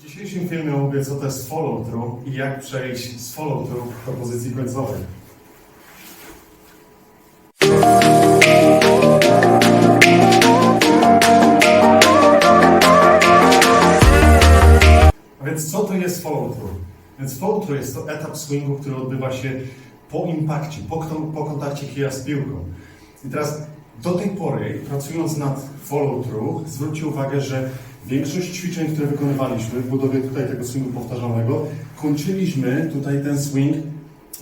dzisiejszym filmie mówię, co to jest follow through i jak przejść z follow through do pozycji końcowej. A więc co to jest follow through? Więc follow through jest to etap swingu, który odbywa się po impakcie, po, po kontakcie kija z piłką. I teraz do tej pory, pracując nad follow through, zwróćcie uwagę, że większość ćwiczeń, które wykonywaliśmy w budowie tutaj tego swingu powtarzalnego, kończyliśmy tutaj ten swing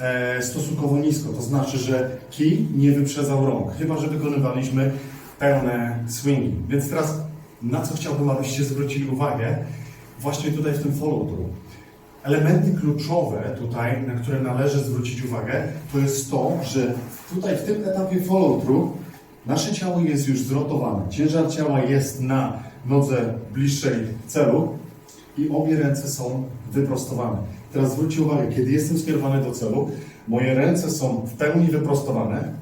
e, stosunkowo nisko. To znaczy, że kij nie wyprzedzał rąk, chyba że wykonywaliśmy pełne swingi. Więc teraz na co chciałbym, abyście zwrócili uwagę, właśnie tutaj w tym follow through. Elementy kluczowe tutaj, na które należy zwrócić uwagę, to jest to, że tutaj w tym etapie follow through nasze ciało jest już zrotowane. Ciężar ciała jest na nodze bliższej celu i obie ręce są wyprostowane. Teraz zwróćcie uwagę, kiedy jestem skierowany do celu, moje ręce są w pełni wyprostowane.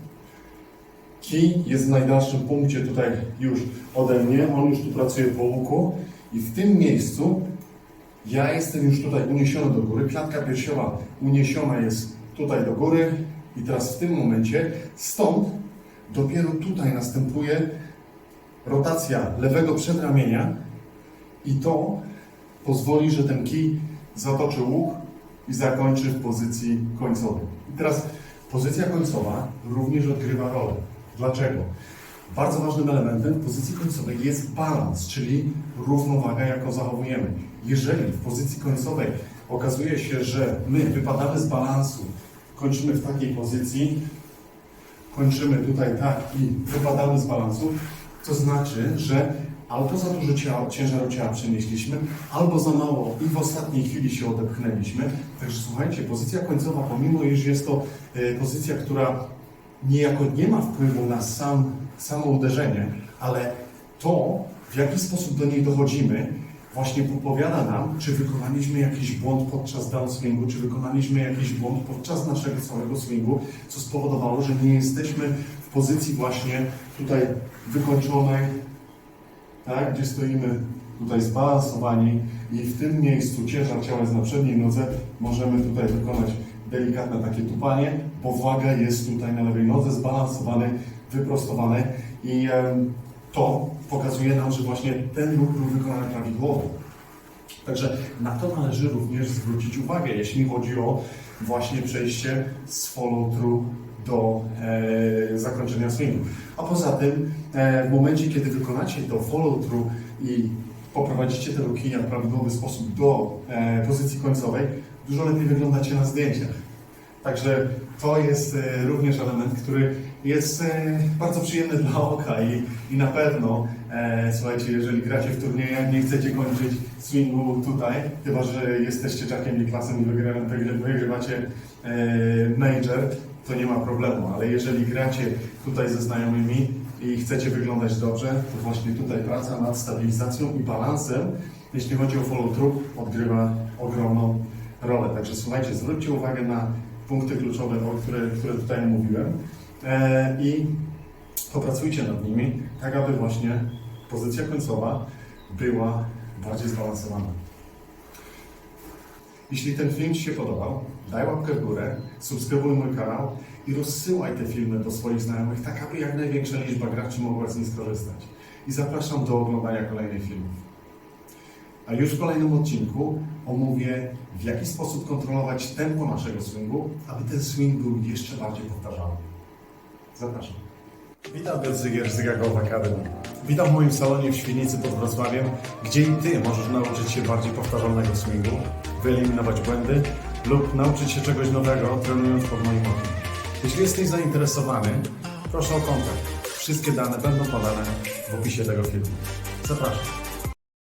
Kij jest w najdalszym punkcie tutaj już ode mnie, on już tu pracuje po łuku i w tym miejscu ja jestem już tutaj uniesiony do góry, klatka piersiowa uniesiona jest tutaj do góry i teraz w tym momencie stąd dopiero tutaj następuje rotacja lewego przedramienia i to pozwoli, że ten kij zatoczy łuk i zakończy w pozycji końcowej. I teraz pozycja końcowa również odgrywa rolę. Dlaczego? Bardzo ważnym elementem w pozycji końcowej jest balans, czyli równowaga, jaką zachowujemy. Jeżeli w pozycji końcowej okazuje się, że my wypadamy z balansu, kończymy w takiej pozycji, kończymy tutaj tak i wypadamy z balansu, to znaczy, że albo za dużo ciała, ciężaru ciała przenieśliśmy, albo za mało i w ostatniej chwili się odepchnęliśmy. Także słuchajcie, pozycja końcowa, pomimo iż jest to e, pozycja, która niejako nie ma wpływu na sam, samo uderzenie, ale to, w jaki sposób do niej dochodzimy, właśnie podpowiada nam, czy wykonaliśmy jakiś błąd podczas downswingu, czy wykonaliśmy jakiś błąd podczas naszego całego swingu, co spowodowało, że nie jesteśmy pozycji właśnie tutaj wykończonej, tak, gdzie stoimy tutaj zbalansowani i w tym miejscu ciężar ciała jest na przedniej nodze, możemy tutaj wykonać delikatne takie tupanie, bo waga jest tutaj na lewej nodze, zbalansowane, wyprostowane i to pokazuje nam, że właśnie ten ruch był wykonany prawidłowo. Także na to należy również zwrócić uwagę, jeśli chodzi o właśnie przejście z follow through do e, zakończenia swingu. A poza tym, e, w momencie, kiedy wykonacie to follow through i poprowadzicie tego kija w prawidłowy sposób do e, pozycji końcowej, dużo lepiej wyglądacie na zdjęciach. Także to jest e, również element, który jest e, bardzo przyjemny dla oka i, i na pewno, e, słuchajcie, jeżeli gracie w turniejach, nie chcecie kończyć swingu tutaj, chyba że jesteście Jackiem i wygrywa- wygry- wygrywacie e, major, to nie ma problemu, ale jeżeli gracie tutaj ze znajomymi i chcecie wyglądać dobrze, to właśnie tutaj praca nad stabilizacją i balansem, jeśli chodzi o follow through, odgrywa ogromną rolę. Także słuchajcie, zwróćcie uwagę na punkty kluczowe, o które, które tutaj mówiłem e, i popracujcie nad nimi, tak aby właśnie pozycja końcowa była bardziej zbalansowana. Jeśli ten film Ci się podobał, daj łapkę w górę, subskrybuj mój kanał i rozsyłaj te filmy do swoich znajomych, tak aby jak największa liczba graczy mogła z nich skorzystać. I zapraszam do oglądania kolejnych filmów. A już w kolejnym odcinku omówię, w jaki sposób kontrolować tempo naszego swingu, aby ten swing był jeszcze bardziej powtarzalny. Zapraszam. Witam Piotr Zygier z Academy. Witam w moim salonie w Świdnicy pod Wrocławiem, gdzie i Ty możesz nauczyć się bardziej powtarzalnego swingu, wyeliminować błędy lub nauczyć się czegoś nowego, trenując pod moim okiem. Jeśli jesteś zainteresowany, proszę o kontakt. Wszystkie dane będą podane w opisie tego filmu. Zapraszam.